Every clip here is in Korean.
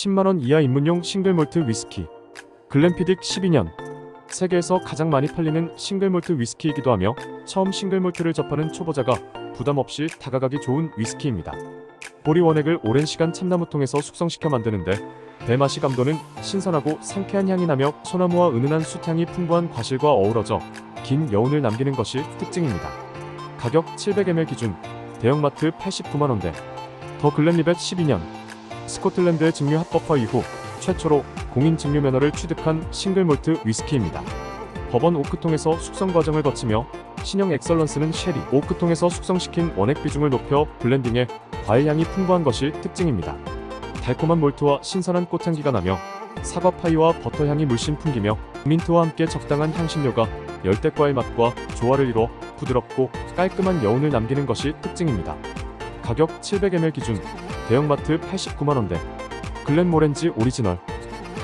10만원 이하 입문용 싱글몰트 위스키 글램피딕 12년 세계에서 가장 많이 팔리는 싱글몰트 위스키이기도 하며 처음 싱글몰트를 접하는 초보자가 부담 없이 다가가기 좋은 위스키입니다. 보리 원액을 오랜 시간 참나무통에서 숙성시켜 만드는데 배맛이 감도는 신선하고 상쾌한 향이 나며 소나무와 은은한 숯향이 풍부한 과실과 어우러져 긴 여운을 남기는 것이 특징입니다. 가격 700ml 기준 대형마트 89만원대 더 글렌리벳 12년 스코틀랜드의 증류 합법화 이후 최초로 공인 증류 면허를 취득한 싱글몰트 위스키입니다. 법원 오크통에서 숙성 과정을 거치며 신형 엑설런스는 쉐리 오크통에서 숙성시킨 원액 비중을 높여 블렌딩해 과일 향이 풍부한 것이 특징입니다. 달콤한 몰트와 신선한 꽃향기가 나며 사과 파이와 버터 향이 물씬 풍기며 민트와 함께 적당한 향신료가 열대과일 맛과 조화를 이뤄 부드럽고 깔끔한 여운을 남기는 것이 특징입니다. 가격 700ml 기준 대형마트 89만원대 글렌모렌지 오리지널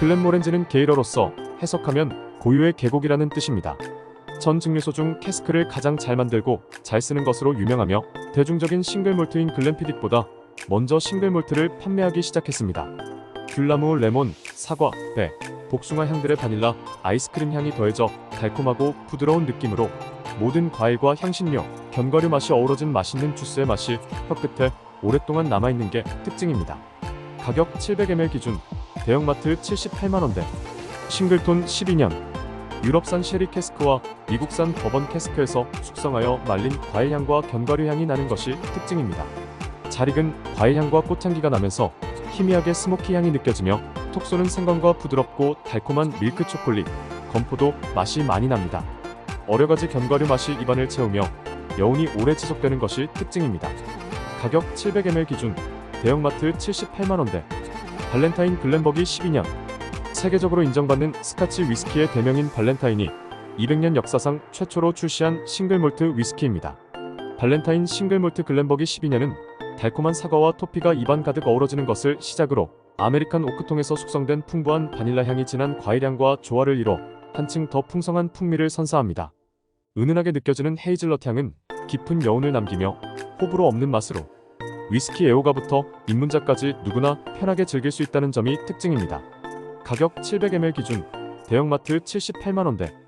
글렌모렌지는 게이러로서 해석하면 고유의 계곡이라는 뜻입니다. 전 증류소 중 캐스크를 가장 잘 만들고 잘 쓰는 것으로 유명하며 대중적인 싱글몰트인 글렌피딕보다 먼저 싱글몰트를 판매하기 시작했습니다. 귤나무, 레몬, 사과, 배, 복숭아 향들의 바닐라, 아이스크림 향이 더해져 달콤하고 부드러운 느낌으로 모든 과일과 향신료, 견과류 맛이 어우러진 맛있는 주스의 맛이 혀끝에 오랫동안 남아있는 게 특징입니다. 가격 700ml 기준 대형마트 78만원대 싱글톤 12년 유럽산 쉐리 캐스크와 미국산 버번 캐스크에서 숙성하여 말린 과일향과 견과류 향이 나는 것이 특징입니다. 잘 익은 과일향과 꽃향기가 나면서 희미하게 스모키 향이 느껴지며 톡 쏘는 생강과 부드럽고 달콤한 밀크 초콜릿, 건포도 맛이 많이 납니다. 어려가지 견과류 맛이 입안을 채우며 여운이 오래 지속되는 것이 특징입니다. 가격 700ml 기준 대형마트 78만원대 발렌타인 글렌버기 12년 세계적으로 인정받는 스카치 위스키의 대명인 발렌타인이 200년 역사상 최초로 출시한 싱글몰트 위스키입니다. 발렌타인 싱글몰트 글렌버기 12년은 달콤한 사과와 토피가 입안 가득 어우러지는 것을 시작으로 아메리칸 오크통에서 숙성된 풍부한 바닐라 향이 진한 과일향과 조화를 이뤄 한층 더 풍성한 풍미를 선사합니다. 은은하게 느껴지는 헤이즐넛 향은 깊은 여운을 남기며 호불호 없는 맛으로 위스키 애호가부터 입문자까지 누구나 편하게 즐길 수 있다는 점이 특징입니다. 가격 700ml 기준 대형마트 78만원대